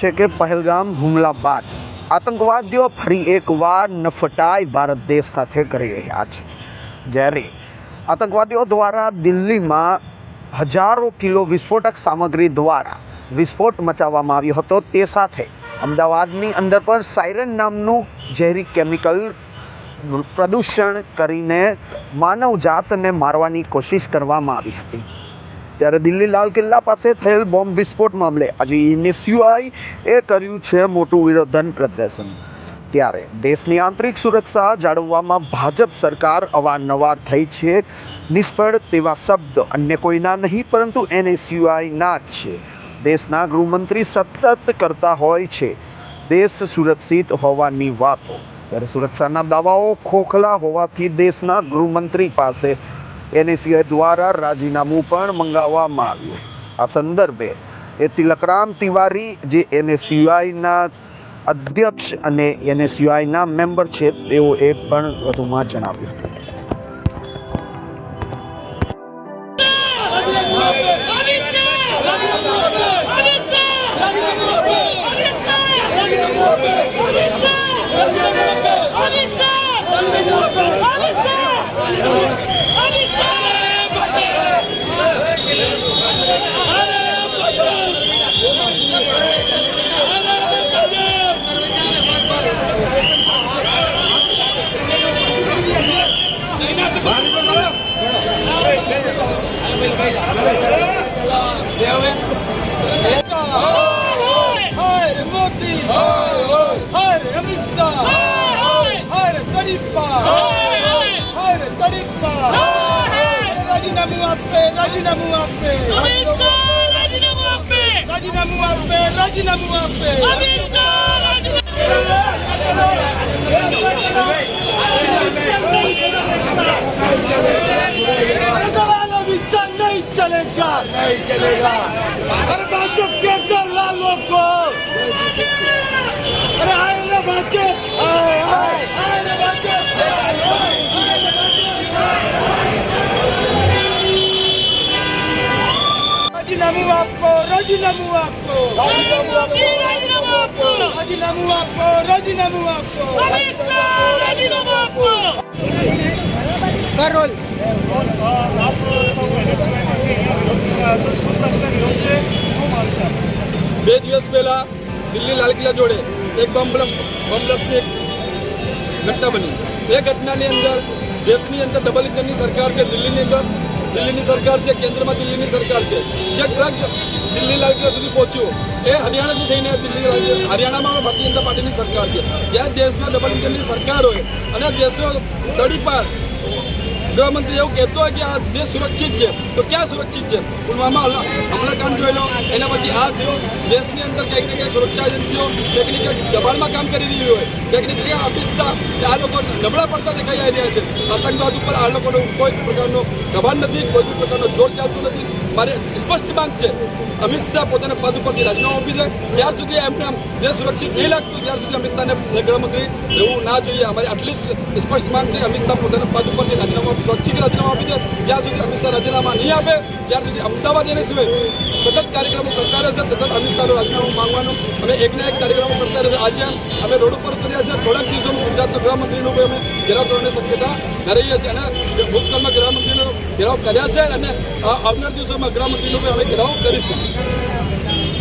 છે કે પહેલગામ હુમલા બાદ આતંકવાદીઓ ફરી એકવાર નફટાઈ ભારત દેશ સાથે કરી રહ્યા છે. જ્યારે આતંકવાદીઓ દ્વારા દિલ્હીમાં હજારો કિલો વિસ્ફોટક સામગ્રી દ્વારા વિસ્ફોટ મચાવવામાં આવ્યો હતો. તે સાથે અમદાવાદની અંદર પર સાયરન નામનું ઝેરી કેમિકલ પ્રદૂષણ કરીને માનવ જાતને મારવાની કોશિશ કરવામાં આવી હતી. ત્યારે દિલ્હી લાલ કિલ્લા પાસે થયેલ બોમ્બ વિસ્ફોટ મામલે આજે એનએસયુઆઈ એ કર્યું છે મોટું વિરોધન પ્રદર્શન. ત્યારે દેશની આંતરિક સુરક્ષા જાળવવામાં ભાજપ સરકાર અવારનવાર થઈ છે. નિષ્ફળ તેવા શબ્દ અન્ય કોઈના નહીં, પરંતુ એનએસયુઆઈના જ છે. દેશના ગૃહમંત્રી સતત કરતા હોય છે. દેશ સુરક્ષિત હોવાની વાતો. ત્યારે સુરક્ષાના દાવાઓ ખોખલા હોવાથી દેશના ગૃહમંત્રી પાસે એનએસયુઆઈ દ્વારા રાજીનામું પણ મંગાવવામાં આવ્યું. આ સંદર્ભે એ તિલકરામ તિવારી, જે એનએસયુઆઈના અધ્યક્ષ અને એનએસયુઆઈના મેમ્બર છે, તેઓ એ પણ વધુમાં જણાવ્યું. Hayır Radina Muape! Radina Muape! Radina Muape! Radina Muape! Radina Muape! Radina Muape! Radina Muape! Radina Muape! Radina Muape! Radina Muape! Radina Muape! Radina Muape! Radina Muape! Radina Muape! Radina Muape! Radina Muape! Radina Muape! Radina Muape! अरे आए ना भाजपा आए आए आए ना भाजपा રાજીનામું આપો રાજીનામું આપો રાજીનામું આપો રાજીનામું આપો કરોલ બે દિવસ પહેલા દિલ્હી લાલ કિલ્લા જોડે એક બોમ્બ બ્લાસ્ટ બોમ્બ બ્લાસ્ટની એક ઘટના બની. એ ઘટનાની અંદર દેશની અંદર ડબલ ઇન્જનની સરકાર છે, દિલ્હીની અંદર દિલ્હીની સરકાર છે, કેન્દ્રમાં દિલ્હીની સરકાર છે. જે ટ્રક દિલ્હી લાલ કિલ્લા સુધી પહોંચ્યો, એ હરિયાણાથી થઈને દિલ્હી હરિયાણામાં ભારતીય જનતા પાર્ટીની સરકાર છે. જ્યાં દેશમાં ડબલ ઇન્જનની સરકાર હોય અને દેશો તડીપાર ગૃહમંત્રી એવું કહેતો હોય કે આ દેશ સુરક્ષિત છે, તો ક્યાં સુરક્ષિત છે? પુલવામા હમલા- હમલાકાંડ જોઈ લો, એના પછી આ દેશની અંદર કંઈક ને કંઈક સુરક્ષા એજન્સીઓ કંઈક ને કંઈક દબાણમાં કામ કરી રહી હોય, કંઈક ને કંઈક આ લોકો નબળા પડતા દેખાઈ આવી રહ્યા છે. આતંકવાદ ઉપર આ લોકોનો કોઈ પ્રકારનો દબાણ નથી, કોઈ બી પ્રકારનો જોર ચાલતું નથી. મારે સ્પષ્ટ માંગ છે, અમિત શાહ પોતાના પદ ઉપરથી રાજીનામું આપી દે જ્યાં સુધી એમને જે સુરક્ષિત નહીં લાગતું ત્યાં સુધી અમિત શાહને ગૃહમંત્રી રહેવું ના જોઈએ, અમારી આટલી સ્પષ્ટ માંગ છે. અમિત શાહ પોતાના પદ ઉપરથી રાજીનામું સ્વૈચ્છિક રાજીનામું આપી દે જ્યાં સુધી અમિત શાહ રાજીનામા નહીં આપે, ત્યાં સુધી અમદાવાદ એને સિવાય સતત કાર્યક્રમો કરતા રહેશે, સતત અમિત શાહનું રાજીનામું માંગવાનું અમે એકના એક કાર્યક્રમો કરતા રહેશે. આજે અમે રોડ ઉપર કર્યા છે થોડાક દિવસોમાં ગુજરાતના ગૃહમંત્રીનું અમે ઘેરાવ કરવાની શક્યતા ધરાઈએ છીએ અને ભૂતકાળમાં ગૃહમંત્રીનો ઘેરાવ કર્યા છે અને આવનાર દિવસોમાં ગૃહમંત્રીનો અમે ઘેરાવ કરીશું.